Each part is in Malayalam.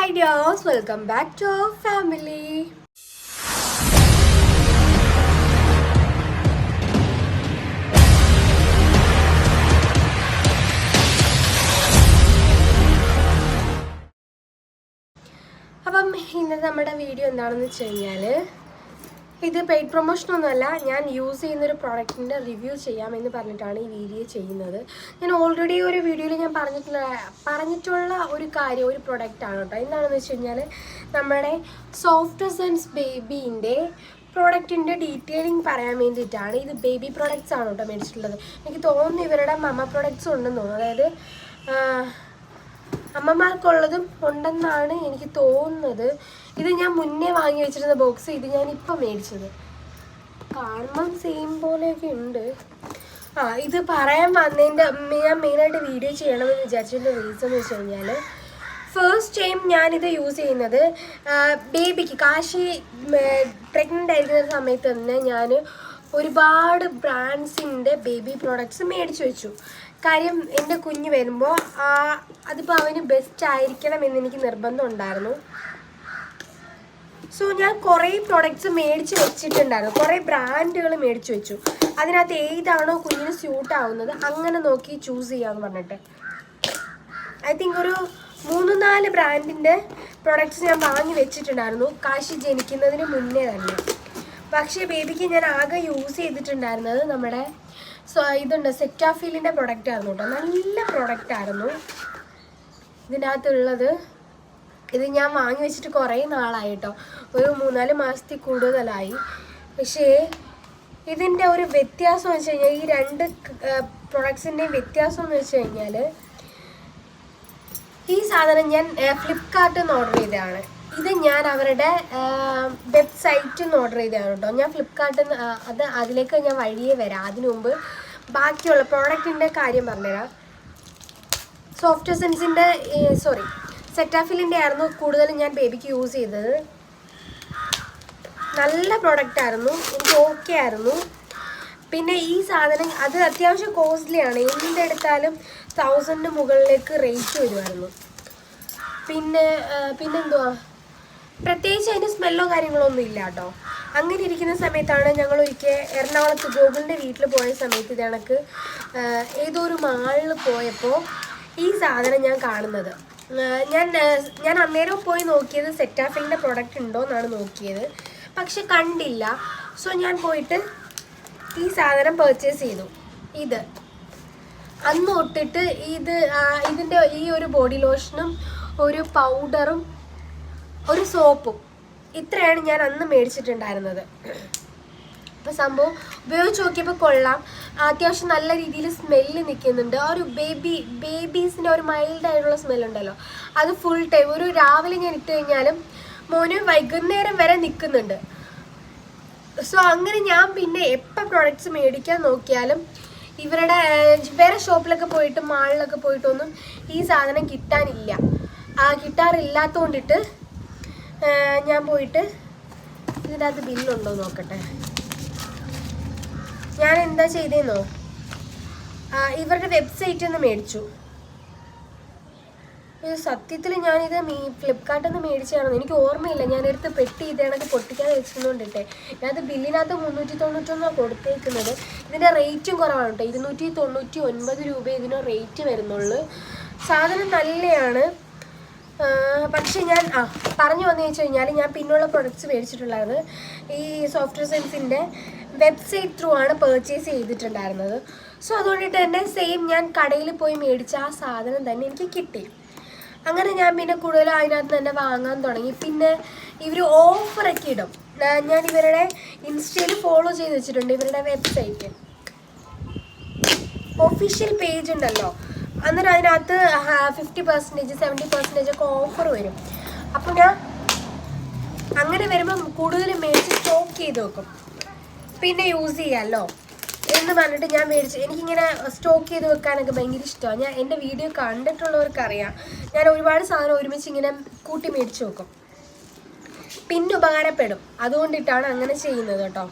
Hi dears welcome back to our family അപ്പം ഇന്നത്തെ നമ്മുടെ വീഡിയോ എന്താണെന്ന് വെച്ച് കഴിഞ്ഞാൽ ഇത് പെയ്ഡ് പ്രൊമോഷൻ ഒന്നുമല്ല. ഞാൻ യൂസ് ചെയ്യുന്ന ഒരു പ്രോഡക്റ്റിന്റെ റിവ്യൂ ചെയ്യാമെന്ന് പറഞ്ഞിട്ടാണ് ഈ വീഡിയോ ചെയ്യുന്നത്. ഞാൻ ഓൾറെഡി ഒരു വീഡിയോയിൽ ഞാൻ പറഞ്ഞിട്ടുള്ള പറഞ്ഞിട്ടുള്ള ഒരു കാര്യം ഒരു പ്രോഡക്റ്റാണ് കേട്ടോ. എന്താണെന്ന് വെച്ച് കഴിഞ്ഞാൽ നമ്മുടെ സോഫ്റ്റ് സെൻസ് ബേബീന്റെ പ്രോഡക്റ്റിന്റെ ഡീറ്റെയിലിംഗ് പറയാൻ വേണ്ടിയിട്ടാണ് ഇത് ബേബി പ്രോഡക്റ്റ്സ് ആണ് കേട്ടോ മേടിച്ചിട്ടുള്ളത്. എനിക്ക് തോന്നുന്നു ഇവരുടെ മമ്മ പ്രോഡക്റ്റ്സ് ഉണ്ടെന്ന് തോന്നുന്നു. അതായത് അമ്മമാർക്കുള്ളതും ഉണ്ടെന്നാണ് എനിക്ക് തോന്നുന്നത്. ഇത് ഞാൻ മുന്നേ വാങ്ങി വെച്ചിരുന്ന ബോക്സ് ഇത് ഞാൻ ഇപ്പം മേടിച്ചത്. കാണുമ്പം സെയിം പോലെയൊക്കെ ഉണ്ട്. ആ ഇത് പറയാൻ വന്നതിന്റെ ഞാൻ മെയിനായിട്ട് വീഡിയോ ചെയ്യണമെന്ന് വിചാരിച്ചതിന്റെ റീസൺ എന്ന് വെച്ച് കഴിഞ്ഞാൽ ഫസ്റ്റ് ടൈം ഞാനിത് യൂസ് ചെയ്യുന്നത് ബേബിക്ക് കാശി പ്രഗ്നന്റ് ആയിരിക്കുന്ന സമയത്ത് തന്നെ ഞാൻ ഒരുപാട് ബ്രാൻഡ്സിന്റെ ബേബി പ്രോഡക്ട്സ് മേടിച്ചു വെച്ചു. കാര്യം എന്റെ കുഞ്ഞ് വരുമ്പോൾ അതിപ്പോൾ അവന് ബെസ്റ്റ് ആയിരിക്കണം എന്ന് എനിക്ക് നിർബന്ധം ഉണ്ടായിരുന്നു. സോ ഞാൻ കുറേ പ്രൊഡക്ട്സ് മേടിച്ച് വെച്ചിട്ടുണ്ടായിരുന്നു. കുറേ ബ്രാൻഡുകൾ മേടിച്ച് വെച്ചു. അതിനകത്ത് ഏതാണോ കുഞ്ഞിന് സ്യൂട്ട് ആവുന്നത് അങ്ങനെ നോക്കി ചൂസ് ചെയ്യാമെന്ന് പറഞ്ഞിട്ട്. ഐ തിങ്ക് ഒരു മൂന്ന് നാല് ബ്രാൻഡിന്റെ പ്രൊഡക്ട്സ് ഞാൻ വാങ്ങി വെച്ചിട്ടുണ്ടായിരുന്നു. കാശി ജനിക്കുന്നതിന് മുന്നേ തന്നെ. പക്ഷേ ബേബിക്ക് ഞാൻ ആകെ യൂസ് ചെയ്തിട്ടുണ്ടായിരുന്നത് നമ്മുടെ സോ ഇതുണ്ട് സെറ്റാഫീലിന്റെ പ്രൊഡക്റ്റ് ആയിരുന്നു കേട്ടോ നല്ല പ്രൊഡക്റ്റ് ആയിരുന്നു. ഇതിനകത്തുള്ളത് ഇത് ഞാൻ വാങ്ങി വെച്ചിട്ട് കുറേ നാളായി കേട്ടോ ഒരു മൂന്നാൽ മാസത്തിൽ കൂടുതലായി. പക്ഷേ ഇതിന്റെ ഒരു വ്യത്യാസം വെച്ച് കഴിഞ്ഞാൽ ഈ രണ്ട് പ്രൊഡക്ട്സിന്റെയും വ്യത്യാസം എന്ന് വെച്ച് കഴിഞ്ഞാൽ ഈ സാധനം ഞാൻ ഫ്ലിപ്കാർട്ടിൽ നിന്ന് ഓർഡർ ചെയ്തതാണ്. ഇത് ഞാൻ അവരുടെ വെബ്സൈറ്റിൽ നിന്ന് ഓർഡർ ചെയ്തതാണ് കേട്ടോ ഞാൻ ഫ്ലിപ്കാർട്ടിൽ നിന്ന് അത് അതിലേക്ക് ഞാൻ വഴിയേ വരാം. അതിനു മുമ്പ് ബാക്കിയുള്ള പ്രോഡക്റ്റിന്റെ കാര്യം പറഞ്ഞുതരാം. സോഫ്റ്റ് സെൻസിന്റെ സോറി സെറ്റാഫിലിന്റെ ആയിരുന്നു കൂടുതലും ഞാൻ ബേബിക്ക് യൂസ് ചെയ്തത്. നല്ല പ്രോഡക്റ്റ് ആയിരുന്നു. എനിക്ക് ഓക്കെ ആയിരുന്നു. പിന്നെ ഈ സാധനം അത് അത്യാവശ്യം കോസ്റ്റ്ലി ആണ്. എന്തെടുത്താലും തൗസൻഡിന് മുകളിലേക്ക് റേറ്റ് വരുമായിരുന്നു പിന്നെ പിന്നെന്തുവാ? പ്രത്യേകിച്ച് അതിന് സ്മെല്ലോ കാര്യങ്ങളോ ഒന്നും ഇല്ല കേട്ടോ. അങ്ങനെ ഇരിക്കുന്ന സമയത്താണ് ഞങ്ങൾ ഒരിക്കൽ എറണാകുളത്ത് ഗോകുലിന്റെ വീട്ടിൽ പോയ സമയത്ത് ഇത് കണക്ക് ഏതോ ഒരു മാളിൽ പോയപ്പോൾ ഈ സാധനം ഞാൻ കാണുന്നത്. ഞാൻ ഞാൻ അന്നേരം പോയി നോക്കിയത് സെറ്റാഫിന്റെ പ്രൊഡക്റ്റ് ഉണ്ടോ എന്നാണ് നോക്കിയത്. പക്ഷെ കണ്ടില്ല. സോ ഞാൻ പോയിട്ട് ഈ സാധനം പർച്ചേസ് ചെയ്തു. ഇത്. അന്ന് തൊട്ടിട്ട് ഇത് ഇതിന്റെ ഈ ഒരു ബോഡി ലോഷനും ഒരു പൗഡറും ഒരു സോപ്പും. ഇത്രയാണ് ഞാൻ അന്ന് മേടിച്ചിട്ടുണ്ടായിരുന്നത്. അപ്പോൾ സംഭവം ഉപയോഗിച്ച് നോക്കിയപ്പോൾ കൊള്ളാം. അത്യാവശ്യം നല്ല രീതിയിൽ സ്മെല്ല് നിൽക്കുന്നുണ്ട്. ആ ഒരു ബേബി ബേബീസിന്റെ ഒരു മൈൽഡ് ആയിട്ടുള്ള സ്മെല്ലുണ്ടല്ലോ അത് ഫുൾ ടൈം ഒരു രാവിലെ ഞാൻ ഇട്ട് കഴിഞ്ഞാലും മോന് വൈകുന്നേരം വരെ നിൽക്കുന്നുണ്ട്. സോ അങ്ങനെ ഞാൻ പിന്നെ എപ്പോൾ പ്രോഡക്റ്റ്സ് മേടിക്കാൻ നോക്കിയാലും ഇവരുടെ വേറെ ഷോപ്പിലൊക്കെ പോയിട്ട് മാളിലൊക്കെ പോയിട്ടൊന്നും ഈ സാധനം കിട്ടാനില്ല. ആ കിട്ടാറില്ലാത്തതുകൊണ്ടിട്ട് ഞാൻ പോയിട്ട് ഇതിനകത്ത് ബില്ലുണ്ടോ നോക്കട്ടെ. ഞാൻ എന്താ ചെയ്തേന്നോ? ഇവരുടെ വെബ്സൈറ്റിൽ നിന്ന് മേടിച്ചു. ഇത് സത്യത്തിൽ ഞാനിത് മീ ഫ്ലിപ്കാർട്ടിൽ നിന്ന് മേടിച്ചതാണെന്ന് എനിക്ക് ഓർമ്മയില്ല. ഞാൻ എടുത്ത് പെട്ടി ഇത് പൊട്ടിക്കാതെ വെച്ചിരുന്നോണ്ടിട്ടെ. ഞാനത് ബില്ലിനകത്ത് മുന്നൂറ്റി തൊണ്ണൂറ്റൊന്നാണ് കൊടുത്തേക്കുന്നത്. ഇതിന്റെ റേറ്റും കുറവാണ് കേട്ടോ. ഇരുന്നൂറ്റി തൊണ്ണൂറ്റി ഒൻപത് രൂപ ഇതിന് റേറ്റ് വരുന്നുള്ളൂ. സാധനം നല്ലതാണ് പക്ഷേ ഞാൻ ആ പറഞ്ഞു വന്നു ചോദിച്ചു കഴിഞ്ഞാൽ ഞാൻ പിന്നുള്ള പ്രൊഡക്ട്സ് മേടിച്ചിട്ടുള്ളത് ഈ സോഫ്റ്റ്വെയർ സെൻസിന്റെ വെബ്സൈറ്റ് ത്രൂ ആണ് പേർച്ചേസ് ചെയ്തിട്ടുണ്ടായിരുന്നത്. സോ അതുകൊണ്ടിട്ട് തന്നെ സെയിം ഞാൻ കടയിൽ പോയി മേടിച്ച ആ സാധനം തന്നെ എനിക്ക് കിട്ടി. അങ്ങനെ ഞാൻ പിന്നെ കൂടുതലും അതിനകത്ത് തന്നെ വാങ്ങാൻ തുടങ്ങി. പിന്നെ ഇവർ ഓഫറൊക്കെ ഇടും. ഞാൻ- ഇവരുടെ ഇൻസ്റ്റയിൽ ഫോളോ ചെയ്ത് വെച്ചിട്ടുണ്ട് ഇവരുടെ വെബ്സൈറ്റ് ഒഫീഷ്യൽ പേജ് ഉണ്ടല്ലോ. അന്നേരം അതിനകത്ത് ഫിഫ്റ്റി പെർസെന്റേജ് സെവന്റി പെർസെന്റേജ് ഒക്കെ ഓഫർ വരും. അപ്പോൾ ഞാൻ അങ്ങനെ വരുമ്പോൾ കൂടുതൽ മേടിച്ച് സ്റ്റോക്ക് ചെയ്ത് വെക്കും. പിന്നെ യൂസ് ചെയ്യാമല്ലോ എന്ന് പറഞ്ഞിട്ട് ഞാൻ മേടിച്ച് എനിക്കിങ്ങനെ സ്റ്റോക്ക് ചെയ്ത് വെക്കാനൊക്കെ ഭയങ്കര ഇഷ്ടമാണ് ഞാൻ എന്റെ വീഡിയോ കണ്ടിട്ടുള്ളവർക്കറിയാം. ഞാൻ ഒരുപാട് സാധനം ഒരുമിച്ച് ഇങ്ങനെ കൂട്ടി മേടിച്ച് വെക്കും. പിന്നെ ഉപകാരപ്പെടും. അതുകൊണ്ടിട്ടാണ് അങ്ങനെ ചെയ്യുന്നത് കേട്ടോ.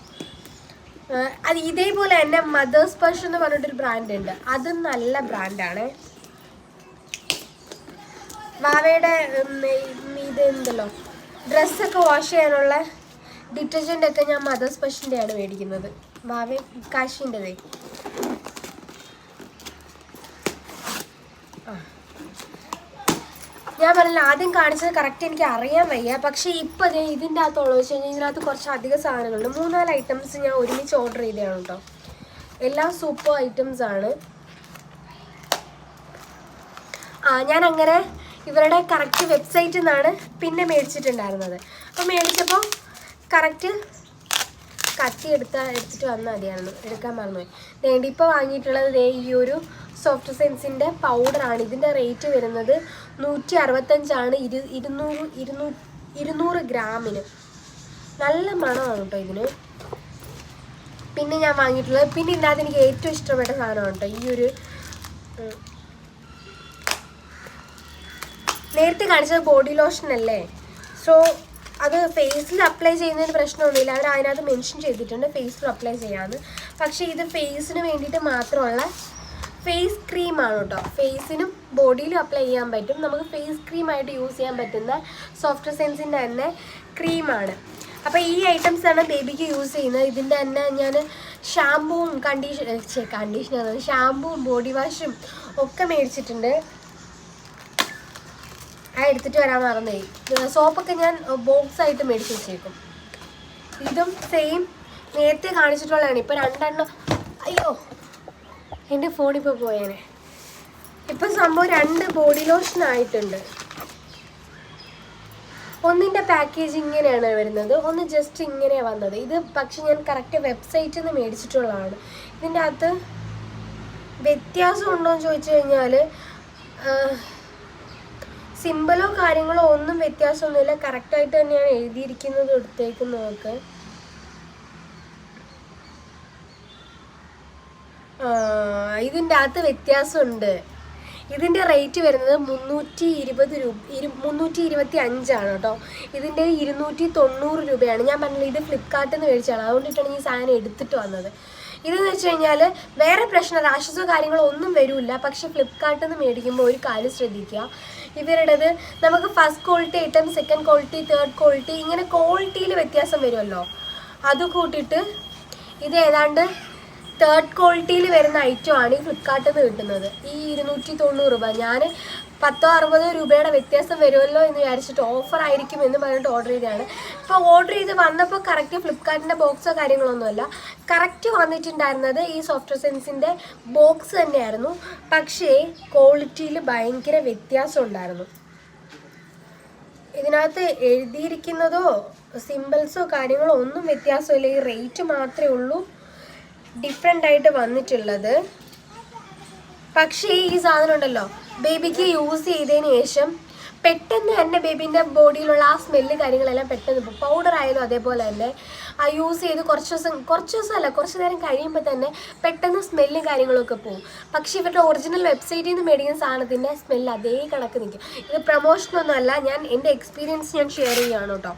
അത് ഇതേപോലെ തന്നെ മദേഴ്സ് സ്പർശ് എന്ന് പറഞ്ഞിട്ടൊരു ബ്രാൻഡ് ഉണ്ട്. അത് നല്ല ബ്രാൻഡാണ് വാവയുടെ ഇത് എന്തല്ലോ ഡ്രസ്സൊക്കെ വാഷ് ചെയ്യാനുള്ള ഡിറ്റർജന്റ് ഒക്കെ ഞാൻ മദേഴ്സ് പഷിന്റെയാണ് മേടിക്കുന്നത്. വാവ കാശിന്റെതേ. ഞാൻ പറഞ്ഞില്ല ആദ്യം കാണിച്ചത് കറക്റ്റ് എനിക്ക് അറിയാൻ വയ്യ. പക്ഷേ ഇപ്പം ഞാൻ ഇതിന്റെ അകത്തുള്ള വെച്ച് കഴിഞ്ഞാൽ ഇതിനകത്ത് കുറച്ച് അധികം സാധനങ്ങളുണ്ട്. മൂന്നാൽ ഐറ്റംസ് ഞാൻ ഒരുമിച്ച് ഓർഡർ ചെയ്തതാണ് കേട്ടോ എല്ലാം സൂപ്പർ ഐറ്റംസ് ആണ്. ആ ഞാൻ അങ്ങനെ ഇവരുടെ കറക്റ്റ് വെബ്സൈറ്റിൽ നിന്നാണ് പിന്നെ മേടിച്ചിട്ടുണ്ടായിരുന്നത്. അപ്പോൾ മേടിച്ചപ്പോൾ കറക്റ്റ് കത്തി എടുത്ത എടുത്തിട്ട് വന്നാൽ മതിയായിരുന്നു. എടുക്കാൻ മറന്നുപോയി. വേണ്ടി ഇപ്പോൾ വാങ്ങിയിട്ടുള്ളത് ദേ ഈ ഒരു സോഫ്റ്റ് സെൻസിന്റെ പൗഡറാണ് ഇതിന്റെ റേറ്റ് വരുന്നത് നൂറ്റി അറുപത്തഞ്ചാണ് ഇരു ഇരുന്നൂറ് ഇരുന്നൂ ഇരുന്നൂറ് ഗ്രാമിന്. നല്ല മണമാണ് കേട്ടോ ഇതിന്. പിന്നെ ഞാൻ വാങ്ങിയിട്ടുള്ളത് പിന്നെ ഇതിനകത്ത് എനിക്ക് ഏറ്റവും ഇഷ്ടപ്പെട്ട സാധനമാണ് കേട്ടോ ഈ ഒരു നേരത്തെ കാണിച്ചത് ബോഡി ലോഷൻ അല്ലേ? സോ അത് ഫേസിൽ അപ്ലൈ ചെയ്യുന്നതിന് പ്രശ്നമൊന്നുമില്ല. അവർ അതിനകത്ത് മെൻഷൻ ചെയ്തിട്ടുണ്ട്. ഫേസിൽ അപ്ലൈ ചെയ്യാമെന്ന് പക്ഷേ ഇത് ഫേസിന് വേണ്ടിയിട്ട് മാത്രമുള്ള ഫേസ് ക്രീമാണ് കേട്ടോ ഫേസിനും ബോഡിയിലും അപ്ലൈ ചെയ്യാൻ പറ്റും. നമുക്ക് ഫേസ് ക്രീമായിട്ട് യൂസ് ചെയ്യാൻ പറ്റുന്ന സോഫ്റ്റ് സെൻസിന്റെ തന്നെ ക്രീമാണ് അപ്പോൾ ഈ ഐറ്റംസ് ആണ് ബേബിക്ക് യൂസ് ചെയ്യുന്നത്. ഇതിന്റെ തന്നെ ഞാൻ ഷാമ്പുവും കണ്ടീഷൻ കണ്ടീഷണർ ഷാമ്പുവും ബോഡി വാഷും ഒക്കെ മേടിച്ചിട്ടുണ്ട്. ആ എടുത്തിട്ട് വരാൻ മറന്നേ സോപ്പൊക്കെ ഞാൻ ബോക്സ് ആയിട്ട് മേടിച്ച് വെച്ചേക്കും. ഇതും സെയിം നേരത്തെ കാണിച്ചിട്ടുള്ളതാണ്. ഇപ്പം രണ്ടെണ്ണം. അയ്യോ എന്റെ ഫോൺ ഇപ്പോൾ പോയേനെ. ഇപ്പം സംഭവം രണ്ട് ബോഡി ലോഷൻ ആയിട്ടുണ്ട്. ഒന്നിന്റെ പാക്കേജ് ഇങ്ങനെയാണ് വരുന്നത്. ഒന്ന് ജസ്റ്റ് ഇങ്ങനെയാണ് വന്നത്. ഇത് പക്ഷെ ഞാൻ കറക്റ്റ് വെബ്സൈറ്റിൽ നിന്ന് മേടിച്ചിട്ടുള്ളതാണ്. ഇതിന്റെ അകത്ത് വ്യത്യാസം ഉണ്ടോ എന്ന് ചോദിച്ചു കഴിഞ്ഞാൽ സിമ്പിളോ കാര്യങ്ങളോ ഒന്നും വ്യത്യാസമൊന്നുമില്ല. കറക്റ്റായിട്ട് തന്നെയാണ് എഴുതിയിരിക്കുന്നത് എടുത്തേക്കുന്നതൊക്കെ ആ, ഇതിന്റെ അകത്ത് വ്യത്യാസമുണ്ട്. ഇതിന്റെ റേറ്റ് വരുന്നത് മുന്നൂറ്റി ഇരുപത് രൂപ ഇരു മുന്നൂറ്റി ഇരുപത്തി അഞ്ചാണ് കേട്ടോ. ഇതിന്റെ ഇരുന്നൂറ്റി തൊണ്ണൂറ് രൂപയാണ്. ഞാൻ പറഞ്ഞത് ഇത് ഫ്ലിപ്കാർട്ടിൽ നിന്ന് മേടിച്ചാണ് അതുകൊണ്ടിട്ടാണ് ഈ സാധനം എടുത്തിട്ട് വന്നത്. ഇതെന്ന് വെച്ച് കഴിഞ്ഞാൽ വേറെ പ്രശ്നം റാഷസോ കാര്യങ്ങളോ ഒന്നും വരില്ല. പക്ഷെ ഫ്ലിപ്കാർട്ടിൽ നിന്ന് മേടിക്കുമ്പോൾ ഒരു കാര്യം ശ്രദ്ധിക്കുക. ഇവരുടേത് നമുക്ക് first quality item second quality third quality ഇങ്ങനെ ക്വാളിറ്റിയിൽ വ്യത്യാസം വരുമല്ലോ. അത് കൂട്ടിയിട്ട് ഇത് ഏതാണ്ട് തേർഡ് ക്വാളിറ്റിയിൽ വരുന്ന ഐറ്റമാണ് ഈ ഫ്ലിപ്കാർട്ടിൽ നിന്ന് കിട്ടുന്നത്. ഈ ഇരുന്നൂറ്റി തൊണ്ണൂറ് രൂപ. ഞാൻ പത്തോ അറുപതോ രൂപയുടെ വ്യത്യാസം വരുമല്ലോ എന്ന് വിചാരിച്ചിട്ട് ഓഫർ ആയിരിക്കും എന്ന് പറഞ്ഞിട്ട് ഓർഡർ ചെയ്തതാണ്. ഇപ്പോൾ ഓർഡർ ചെയ്ത് വന്നപ്പോൾ കറക്റ്റ് ഫ്ലിപ്കാർട്ടിന്റെ ബോക്സോ കാര്യങ്ങളൊന്നുമല്ല കറക്റ്റ് വന്നിട്ടുണ്ടായിരുന്നത് ഈ സോഫ്റ്റ്വെയർ സെൻസിന്റെ ബോക്സ് തന്നെയായിരുന്നു. പക്ഷേ ക്വാളിറ്റിയിൽ ഭയങ്കര വ്യത്യാസം ഉണ്ടായിരുന്നു. ഇതിനകത്ത് എഴുതിയിരിക്കുന്നതോ സിമ്പിൾസോ കാര്യങ്ങളോ ഒന്നും വ്യത്യാസമില്ല. ഈ റേറ്റ് മാത്രമേ ഉള്ളൂ. ഡിഫറെന്റ് ആയിട്ട് വന്നിട്ടുള്ളത്. പക്ഷേ ഈ സാധനം ഉണ്ടല്ലോ ബേബിക്ക് യൂസ് ചെയ്തതിന് ശേഷം പെട്ടെന്ന് തന്നെ ബേബീന്റെ ബോഡിയിലുള്ള ആ സ്മെല്ല് കാര്യങ്ങളെല്ലാം പെട്ടെന്ന് പോകും പൗഡർ ആയാലും അതേപോലെ തന്നെ ആ യൂസ് ചെയ്ത് കുറച്ച് ദിവസം കുറച്ച് അല്ല കുറച്ച് നേരം കഴിയുമ്പോൾ തന്നെ പെട്ടെന്ന് സ്മെല്ലും കാര്യങ്ങളൊക്കെ പോകും പക്ഷേ ഇവരുടെ ഒറിജിനൽ വെബ്സൈറ്റിൽ നിന്ന് മേടിക്കുന്ന സാധനത്തിന്റെ സ്മെല്ല് അതേ കണക്ക് നിൽക്കും ഇത് പ്രൊമോഷനൊന്നും അല്ല ഞാൻ എന്റെ എക്സ്പീരിയൻസ് ഞാൻ ഷെയർ ചെയ്യുകയാണ് കേട്ടോ.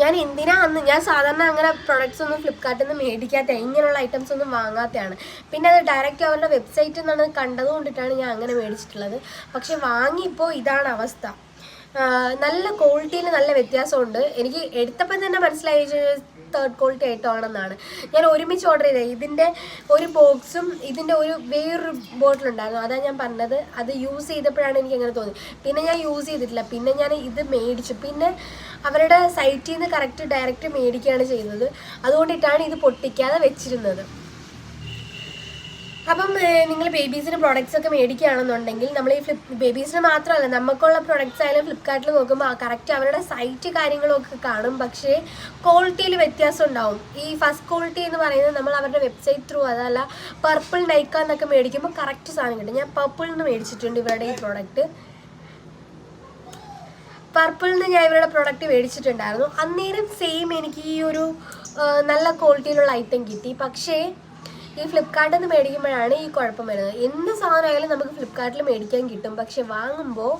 ഞാൻ എന്തിനാ അന്ന് ഞാൻ സാധാരണ അങ്ങനെ പ്രൊഡക്ട്സ് ഒന്നും ഫ്ലിപ്കാർട്ടിൽ നിന്ന് മേടിക്കാത്ത ഇങ്ങനെയുള്ള ഐറ്റംസ് ഒന്നും വാങ്ങാത്തതാണ്. പിന്നെ അത് ഡയറക്റ്റ് അവരുടെ വെബ്സൈറ്റിൽ നിന്നാണ് കണ്ടത് കൊണ്ടിട്ടാണ് ഞാൻ അങ്ങനെ മേടിച്ചിട്ടുള്ളത്. പക്ഷെ വാങ്ങിയപ്പോൾ ഇതാണ് അവസ്ഥ. നല്ല ക്വാളിറ്റിയിൽ നല്ല വ്യത്യാസമുണ്ട്. എനിക്ക് എടുത്തപ്പോൾ തന്നെ മനസ്സിലായി തേർഡ് ക്വാളിറ്റി ആയിട്ടാണെന്നാണ് ഞാൻ ഒരുമിച്ച് ഓർഡർ ചെയ്തത് ഇതിന്റെ ഒരു ബോക്സും ഇതിന്റെ ഒരു വേറൊരു ബോട്ടിലുണ്ടായിരുന്നു അതാണ് ഞാൻ പറഞ്ഞത്. അത് യൂസ് ചെയ്തപ്പോഴാണ് എനിക്ക് അങ്ങനെ തോന്നി പിന്നെ ഞാൻ യൂസ് ചെയ്തിട്ടില്ല. പിന്നെ ഞാൻ ഇത് മേടിച്ചു. പിന്നെ അവരുടെ സൈറ്റിൽ നിന്ന് കറക്റ്റ് ഡയറക്റ്റ് മേടിക്കുകയാണ് ചെയ്തത്. അതുകൊണ്ടിട്ടാണ് ഇത് പൊട്ടിക്കാതെ വെച്ചിരുന്നത്. അപ്പം നിങ്ങൾ ബേബീസിന് പ്രോഡക്റ്റ്സ് ഒക്കെ മേടിക്കുകയാണെന്നുണ്ടെങ്കിൽ നമ്മൾ ഈ ഫ്ലിപ്പ് ബേബീസിന് മാത്രമല്ല നമുക്കുള്ള പ്രോഡക്റ്റ്സ് ആയാലും ഫ്ലിപ്കാർട്ടിൽ നോക്കുമ്പോൾ കറക്റ്റ് അവരുടെ സൈറ്റ് കാര്യങ്ങളൊക്കെ കാണും. പക്ഷേ ക്വാളിറ്റിയിൽ വ്യത്യാസം ഉണ്ടാവും. ഈ ഫസ്റ്റ് ക്വാളിറ്റി എന്ന് പറയുന്നത് നമ്മൾ അവരുടെ വെബ്സൈറ്റ് ത്രൂ അതല്ല പർപ്പിൾ നൈക്ക എന്നൊക്കെ മേടിക്കുമ്പോൾ കറക്റ്റ് സാധനം കിട്ടും. ഞാൻ പർപ്പിളിൽ നിന്ന് മേടിച്ചിട്ടുണ്ട് ഇവരുടെ ഈ പ്രോഡക്റ്റ് പർപ്പിളിൽ നിന്ന് ഞാൻ ഇവരുടെ പ്രോഡക്റ്റ് മേടിച്ചിട്ടുണ്ടായിരുന്നു. അന്നേരം സെയിം എനിക്ക് ഈ ഒരു നല്ല ക്വാളിറ്റിയിലുള്ള ഐറ്റം കിട്ടി. പക്ഷേ ഈ ഫ്ലിപ്കാർട്ടിൽ നിന്ന് മേടിക്കുമ്പോഴാണ് ഈ കുഴപ്പം വരുന്നത്. എന്ത് സാധനമായാലും നമുക്ക് ഫ്ലിപ്കാർട്ടിൽ മേടിക്കാൻ കിട്ടും. പക്ഷെ വാങ്ങുമ്പോൾ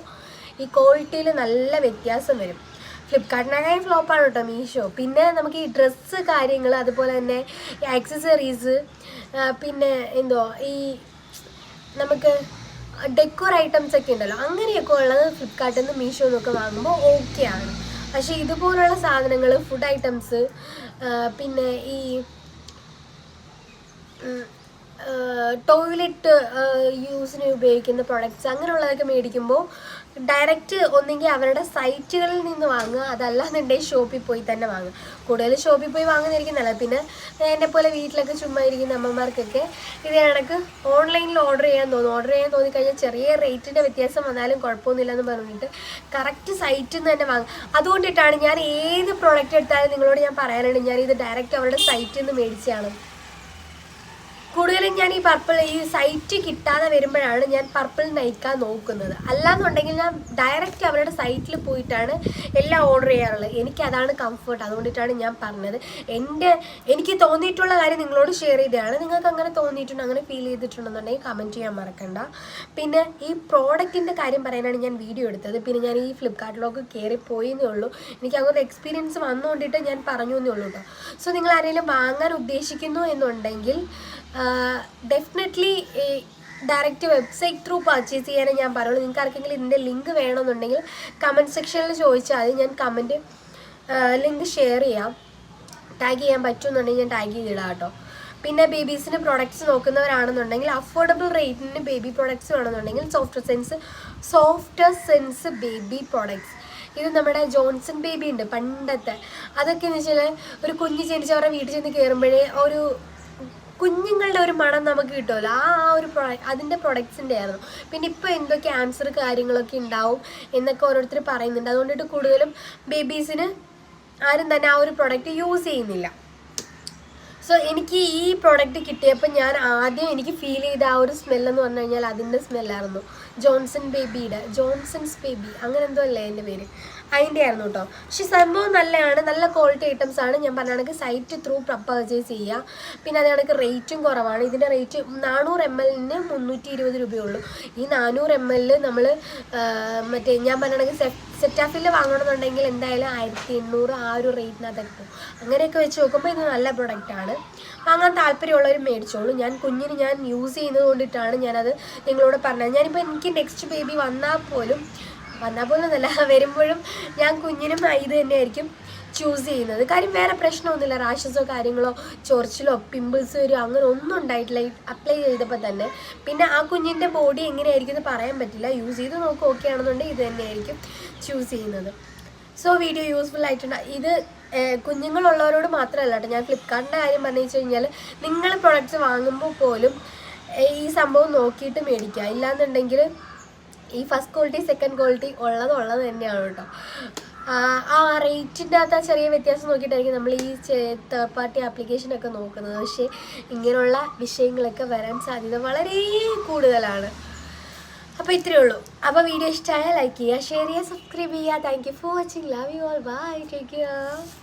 ഈ ക്വാളിറ്റിയിൽ നല്ല വ്യത്യാസം വരും. ഫ്ലിപ്കാർട്ടിനേക്കാൾ ഫ്ലോപ്പാണ് കേട്ടോ മീഷോ. പിന്നെ നമുക്ക് ഈ ഡ്രസ്സ് കാര്യങ്ങൾ അതുപോലെ തന്നെ ആക്സസറീസ് പിന്നെ എന്തോ ഈ നമുക്ക് ഡെക്കോർ ഐറ്റംസ് ഒക്കെ ഉണ്ടല്ലോ. അങ്ങനെയൊക്കെ ഉള്ളത് ഫ്ലിപ്കാർട്ടിൽ നിന്ന് മീഷോ നിന്നൊക്കെ വാങ്ങുമ്പോൾ ഓക്കെ ആണ്. പക്ഷേ ഇതുപോലുള്ള സാധനങ്ങൾ ഫുഡ് ഐറ്റംസ് പിന്നെ ഈ ടോയ്ലറ്റ് യൂസിന് ഉപയോഗിക്കുന്ന പ്രൊഡക്ട്സ് അങ്ങനെയുള്ളതൊക്കെ മേടിക്കുമ്പോൾ ഡയറക്റ്റ് ഒന്നെങ്കിൽ അവരുടെ സൈറ്റുകളിൽ നിന്ന് വാങ്ങുക അതല്ലാന്നുണ്ടെങ്കിൽ ഷോപ്പിൽ പോയി തന്നെ വാങ്ങുക. കൂടുതൽ ഷോപ്പിൽ പോയി വാങ്ങുന്നതായിരിക്കും പിന്നെ എന്നെ പോലെ വീട്ടിലൊക്കെ ചുമ്മാ ഇരിക്കുന്ന അമ്മമാർക്കൊക്കെ ഇത് കണക്ക് ഓൺലൈനിൽ ഓർഡർ ചെയ്യാൻ തോന്നും. ഓർഡർ ചെയ്യാൻ തോന്നിക്കഴിഞ്ഞാൽ ചെറിയ റേറ്റിന്റെ വ്യത്യാസം വന്നാലും കുഴപ്പമൊന്നുമില്ലെന്ന് പറഞ്ഞിട്ട് കറക്റ്റ് സൈറ്റിൽ നിന്ന് തന്നെ വാങ്ങും അതുകൊണ്ടിട്ടാണ് ഞാൻ ഏത് പ്രോഡക്റ്റ് എടുത്താലും നിങ്ങളോട് ഞാൻ പറയാനുണ്ട് ഞാൻ ഇത് ഡയറക്റ്റ് അവരുടെ സൈറ്റിൽ നിന്ന് മേടിച്ചതാണ്. കൂടുതലും ഞാൻ ഈ പർപ്പിൾ ഈ സൈറ്റ് കിട്ടാതെ വരുമ്പോഴാണ് ഞാൻ പർപ്പിൾ നയിക്കാൻ നോക്കുന്നത്. അല്ലാന്നുണ്ടെങ്കിൽ ഞാൻ ഡയറക്റ്റ് അവരുടെ സൈറ്റിൽ പോയിട്ടാണ് എല്ലാം ഓർഡർ ചെയ്യാറുള്ളത്. എനിക്ക് അതാണ് കംഫർട്ട് അതുകൊണ്ടിട്ടാണ് ഞാൻ പറഞ്ഞത്. എന്റെ എനിക്ക് തോന്നിയിട്ടുള്ള കാര്യം നിങ്ങളോട് ഷെയർ ചെയ്തതാണ്. നിങ്ങൾക്ക് അങ്ങനെ തോന്നിയിട്ടുണ്ട് അങ്ങനെ ഫീൽ ചെയ്തിട്ടുണ്ടെന്നുണ്ടെങ്കിൽ കമന്റ് ചെയ്യാൻ മറക്കണ്ട. പിന്നെ ഈ പ്രോഡക്റ്റിന്റെ കാര്യം പറയാനാണ് ഞാൻ വീഡിയോ എടുത്തത്. പിന്നെ ഞാൻ ഈ ഫ്ലിപ്കാർട്ടിലൊക്കെ കയറി പോയെന്നേ ഉള്ളൂ. എനിക്ക് അങ്ങനെ എക്സ്പീരിയൻസ് വന്നുകൊണ്ടിട്ട് ഞാൻ പറഞ്ഞു എന്നേ ഉള്ളൂ കേട്ടോ സോ നിങ്ങൾ ആരെങ്കിലും വാങ്ങാൻ ഉദ്ദേശിക്കുന്നു എന്നുണ്ടെങ്കിൽ definitely direct website through purchase ചെയ്യാനേ ഞാൻ പറയുള്ളൂ. നിങ്ങൾക്ക് ആർക്കെങ്കിലും ഇതിന്റെ ലിങ്ക് വേണമെന്നുണ്ടെങ്കിൽ കമന്റ് സെക്ഷനിൽ ചോദിച്ചാൽ മതി. ഞാൻ കമന്റ് ലിങ്ക് ഷെയർ ചെയ്യാം. ടാഗ് ചെയ്യാൻ പറ്റുമെന്നുണ്ടെങ്കിൽ ഞാൻ ടാഗ് ചെയ്തിടാം കേട്ടോ. പിന്നെ ബേബീസിന് പ്രൊഡക്ട്സ് നോക്കുന്നവരാണെന്നുണ്ടെങ്കിൽ അഫോർഡബിൾ റേറ്റിന് ബേബി പ്രൊഡക്ട്സ് വേണമെന്നുണ്ടെങ്കിൽ soft sense soft sense baby products ഇത് നമ്മുടെ ജോൺസൺ ബേബി ഉണ്ട് പണ്ടത്തെ. അതൊക്കെ എന്ന് വെച്ചാൽ ഒരു കുഞ്ഞ് ജനിച്ച് അവരുടെ വീട്ടിൽ ചെന്ന് കയറുമ്പോഴേ ഒരു കുഞ്ഞുങ്ങളുടെ ഒരു മണം നമുക്ക് കിട്ടുമല്ലോ. ആ ആ ഒരു പ്രൊഡക്റ്റ് അതിന്റെ പ്രൊഡക്ട്സിന്റെ ആയിരുന്നു. പിന്നെ ഇപ്പോൾ എന്തോ ക്യാൻസർ കാര്യങ്ങളൊക്കെ ഉണ്ടാവും എന്നൊക്കെ ഓരോരുത്തർ പറയുന്നുണ്ട്. അതുകൊണ്ടിട്ട് കൂടുതലും ബേബീസിന് ആരും തന്നെ ആ ഒരു പ്രൊഡക്റ്റ് യൂസ് ചെയ്യുന്നില്ല. സോ എനിക്ക് ഈ പ്രോഡക്റ്റ് കിട്ടിയപ്പോൾ ഞാൻ ആദ്യം എനിക്ക് ഫീൽ ചെയ്ത ആ ഒരു സ്മെല്ലെന്ന് പറഞ്ഞു കഴിഞ്ഞാൽ അതിന്റെ സ്മെല്ലായിരുന്നു ജോൺസൺ ബേബിയുടെ ജോൺസൺസ് ബേബി അങ്ങനെ എന്തോ അല്ലേ എന്റെ പേര്? അതിന്റെ ആയിരുന്നു കേട്ടോ. പക്ഷെ സംഭവം നല്ലതാണ്. നല്ല ക്വാളിറ്റി ഐറ്റംസ് ആണ്. ഞാൻ പറഞ്ഞ കണക്ക് സൈറ്റ് ത്രൂ പർച്ചേസ് ചെയ്യുക. പിന്നെ അത് കണക്ക് റേറ്റും കുറവാണ്. ഇതിന്റെ റേറ്റ് നാനൂറ് എം എല്ലിന് മുന്നൂറ്റി ഇരുപത് രൂപയുള്ളൂ. ഈ നാനൂറ് എം എല്ലിൽ നമ്മൾ മറ്റേ ഞാൻ പറഞ്ഞ കണക്ക് സെറ്റാഫിൽ വാങ്ങണമെന്നുണ്ടെങ്കിൽ എന്തായാലും ആയിരത്തി എണ്ണൂറ് ആ ഒരു റേറ്റിനകത്ത് കിട്ടും അങ്ങനെയൊക്കെ വെച്ച് നോക്കുമ്പോൾ ഇത് നല്ല പ്രൊഡക്റ്റാണ് വാങ്ങാൻ താല്പര്യമുള്ളവർ മേടിച്ചോളൂ. ഞാൻ കുഞ്ഞിന് ഞാൻ യൂസ് ചെയ്യുന്നത് കൊണ്ടിട്ടാണ് ഞാനത് നിങ്ങളോട് പറഞ്ഞത്. ഞാനിപ്പോൾ എനിക്ക് നെക്സ്റ്റ് ബേബി വന്നാൽ പോലും വന്നാൽ പോകുന്നതല്ല വരുമ്പോഴും ഞാൻ കുഞ്ഞിനും ഇത് തന്നെയായിരിക്കും ചൂസ് ചെയ്യുന്നത്. കാര്യം വേറെ പ്രശ്നമൊന്നുമില്ല. റാഷസോ കാര്യങ്ങളോ ചൊറിച്ചിലോ പിമ്പിൾസ് വരും അങ്ങനെ ഒന്നും ഉണ്ടായിട്ടില്ല. അപ്ലൈ ചെയ്തപ്പോൾ തന്നെ. പിന്നെ ആ കുഞ്ഞിന്റെ ബോഡി എങ്ങനെയായിരിക്കും എന്ന് പറയാൻ പറ്റില്ല. യൂസ് ചെയ്ത് നോക്കുക ഓക്കെ ആണെന്നുണ്ടെങ്കിൽ ഇത് തന്നെയായിരിക്കും ചൂസ് ചെയ്യുന്നത്. സോ വീഡിയോ യൂസ്ഫുൾ ആയിട്ടുണ്ട്. ഇത് കുഞ്ഞുങ്ങളുള്ളവരോട് മാത്രമല്ല കേട്ടോ. ഞാൻ ഫ്ലിപ്കാർട്ടിന്റെ കാര്യം പറഞ്ഞു വെച്ച് കഴിഞ്ഞാൽ നിങ്ങൾ പ്രൊഡക്റ്റ്സ് വാങ്ങുമ്പോൾ പോലും ഈ സംഭവം നോക്കിയിട്ട് മേടിക്കുക. ഇല്ലാന്നുണ്ടെങ്കിൽ ഈ ഫസ്റ്റ് ക്വാളിറ്റി സെക്കൻഡ് ക്വാളിറ്റി ഉള്ളത് ഉള്ളത് തന്നെയാണ് കേട്ടോ. ആ, റേറ്റിന്റെ അകത്ത് ആ ചെറിയ വ്യത്യാസം നോക്കിയിട്ടായിരിക്കും നമ്മൾ ഈ തേർഡ് പാർട്ടി ആപ്ലിക്കേഷനൊക്കെ നോക്കുന്നത്. പക്ഷേ ഇങ്ങനെയുള്ള വിഷയങ്ങളൊക്കെ വരാൻ സാധ്യത വളരെ കൂടുതലാണ്. അപ്പോൾ ഇത്രയേ ഉള്ളൂ. അപ്പോൾ വീഡിയോ ഇഷ്ടമായാൽ ലൈക്ക് ചെയ്യുക ഷെയർ ചെയ്യുക സബ്സ്ക്രൈബ് ചെയ്യുക. Thank you for watching love you all bye take care